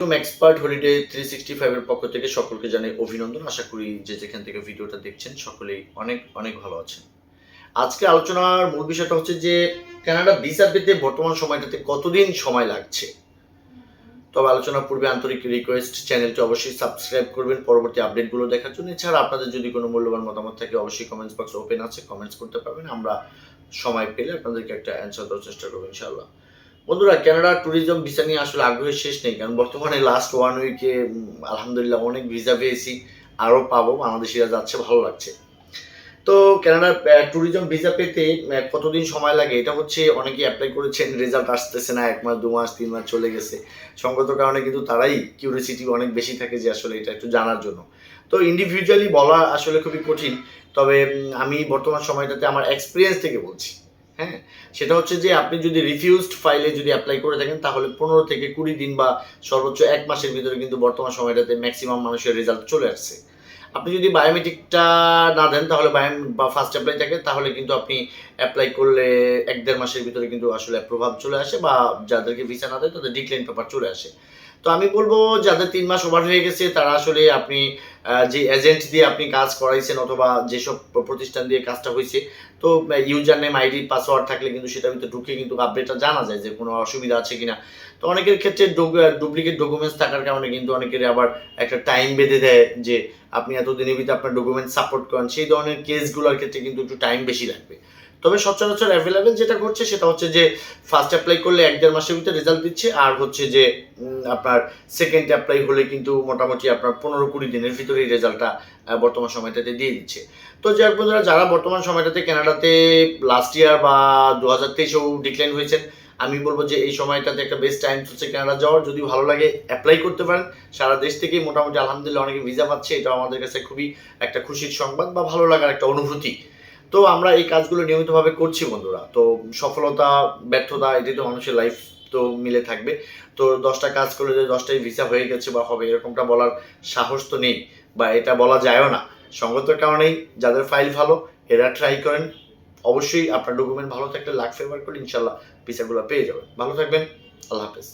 Expert holiday three sixty ফাইভের পক্ষ থেকে সকলকে জানাই অভিনন্দন। আশা করি যে যেখান থেকে ভিডিওটা দেখছেন সকলেই অনেক অনেক ভালো আছেন। আজকে আলোচনার মূল বিষয়টা হচ্ছে যে কানাডা ভিসা পেতে বর্তমান সময়টাতে কতদিন সময় লাগছে? তবে আলোচনার পূর্বে আন্তরিক রিকোয়েস্ট চ্যানেলটি অবশ্যই সাবস্ক্রাইব করবেন। পরবর্তী আপডেটগুলো দেখার জন্য। এছাড়া আপনাদের যদি কোনো মূল্যবান মতামত থাকে, অবশ্যই কমেন্টস বক্স ওপেন আছে। কমেন্টস করতে পারবেন। আমরা সময় পেলে আপনাদেরকে একটা অ্যান্সার দেওয়ার চেষ্টা করব, ইনশাআল্লাহ। বন্ধুরা কানাডা ট্যুরিজম ভিসা নিয়ে আসলে আগ্রহের শেষ নেই, কারণ বর্তমানে লাস্ট ওয়ান উইকে আলহামদুলিল্লাহ অনেক ভিসা পেয়েছি আরও পাবো, বাংলাদেশিরা যাচ্ছে, ভালো লাগছে। তো কানাডার ট্যুরিজম ভিসা পেতে কতদিন সময় লাগে? এটা হচ্ছে অনেকেই অ্যাপ্লাই করেছেন রেজাল্ট আসতেছে না, এক মাস, দু মাস, তিন মাস চলে গেছে। সঙ্গত কারণে কিন্তু তারাই কিউরিয়াসিটি অনেক বেশি থাকে যে আসলে এটা একটু জানার জন্য। তো ইন্ডিভিজুয়ালি বলা আসলে খুবই কঠিন, তবে আমি বর্তমান সময়টাতে আমার এক্সপিরিয়েন্স থেকে বলছি। হ্যাঁ? সেটা হচ্ছে যে আপনি যদি রিফিউজড ফাইলে যদি অ্যাপ্লাই করে থাকেন, তাহলে পনেরো থেকে কুড়ি দিন বা সর্বোচ্চ এক মাসের ভিতরে কিন্তু বর্তমান সময়টাতে ম্যাক্সিমাম মানুষের রেজাল্ট চলে আসছে। আপনি যদি বায়োমেট্রিকটা না দেন, তাহলে বায়ো বা ফার্স্ট অ্যাপ্লাই থাকে, তাহলে কিন্তু আপনি অ্যাপ্লাই করলে এক দেড় মাসের ভিতরে কিন্তু আসলে প্রভাব চলে আসে বা যাদেরকে ভিসা না দেয়, তাদের ডিক্লাইন পেপার চলে আসে। তো আমি বলব যাদের তিন মাস ওভার হয়ে গেছে, তারা আসলে আপনি যে এজেন্ট দিয়ে আপনি কাজ করাইছেন অথবা যেসব প্রতিষ্ঠান দিয়ে কাজটা হয়েছে তো ইউজার নেম আইডি পাসওয়ার্ড থাকলে কিন্তু সেটা ভিতরে ঢুকে কিন্তু আপডেটটা জানা যায় যে কোনো অসুবিধা আছে কিনা। তো অনেকের ক্ষেত্রে ডুপ্লিকেট ডকুমেন্টস থাকার কারণে কিন্তু অনেকের আবার একটা টাইম বেঁধে দেয় যে আপনি এতদিনের ভিতরে আপনার ডকুমেন্ট সাপোর্ট করেন। সেই ধরনের কেসগুলোর ক্ষেত্রে কিন্তু একটু টাইম বেশি লাগবে। তবে সচরাচর অ্যাভেলেবেল যেটা করছে সেটা হচ্ছে যে ফার্স্ট অ্যাপ্লাই করলে এক দেড় মাসের ভিতরে রেজাল্ট দিচ্ছে, আর হচ্ছে যে আপনার সেকেন্ড অ্যাপ্লাই হলে কিন্তু মোটামুটি আপনার পনেরো কুড়ি দিনের ভিতরেই রেজাল্টটা বর্তমান সময়টাতে দিয়ে দিচ্ছে। তো হোক বন্ধুরা, যারা বর্তমান সময়টাতে কানাডাতে লাস্ট ইয়ার বা দু হাজার তেইশেও ডিক্লাইন হয়েছেন, আমি বলব যে এই সময়টাতে একটা বেস্ট টাইম হচ্ছে কানাডা যাওয়ার। যদি ভালো লাগে অ্যাপ্লাই করতে পারেন। সারা দেশ থেকেই মোটামুটি আলহামদুলিল্লাহ অনেকে ভিসা পাচ্ছে এটা আমাদের কাছে খুবই একটা খুশির সংবাদ বা ভালো লাগার একটা অনুভূতি। তো আমরা এই কাজগুলো নিয়মিতভাবে করছি বন্ধুরা। তো সফলতা, ব্যর্থতা এটি তো মানুষের লাইফ তো মিলে থাকবে। তো দশটা কাজ করলে যে দশটাই ভিসা হয়ে গেছে বা হবে এরকমটা বলার সাহস তো নেই বা এটা বলা যায়ও না। সঙ্গত কারণেই যাদের ফাইল ভালো, এরা ট্রাই করেন। অবশ্যই আপনার ডকুমেন্ট ভালো থাকলে লাখ ফেভার করে ইনশাল্লাহ ভিসাগুলো পেয়ে যাবেন। ভালো থাকবেন, আল্লাহ হাফেজ।